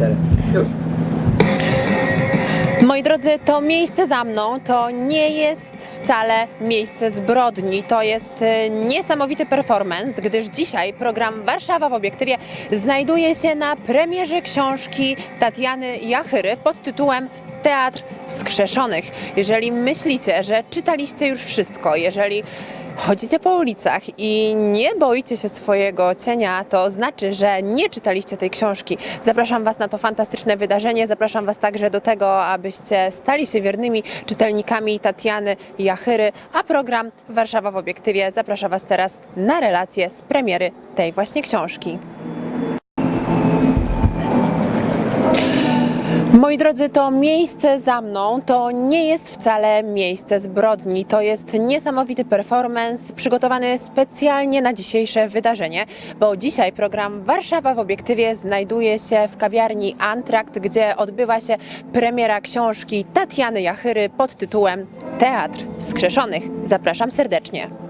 cztery. Już. Moi drodzy, to miejsce za mną to nie jest wcale miejsce zbrodni. To jest e, niesamowity performance, gdyż dzisiaj program Warszawa w obiektywie znajduje się na premierze książki Tatiany Jachyry pod tytułem Teatr Wskrzeszonych. Jeżeli myślicie, że czytaliście już wszystko, jeżeli chodzicie po ulicach i nie boicie się swojego cienia, to znaczy, że nie czytaliście tej książki. Zapraszam Was na to fantastyczne wydarzenie. Zapraszam Was także do tego, abyście stali się wiernymi czytelnikami Tatiany Jachyry, a program Warszawa w obiektywie zaprasza Was teraz na relację z premiery tej właśnie książki. Moi drodzy, to miejsce za mną to nie jest wcale miejsce zbrodni. To jest niesamowity performance przygotowany specjalnie na dzisiejsze wydarzenie, bo dzisiaj program Warszawa w obiektywie znajduje się w kawiarni Antrakt, gdzie odbywa się premiera książki Tatiany Jachyry pod tytułem Teatr Wskrzeszonych. Zapraszam serdecznie.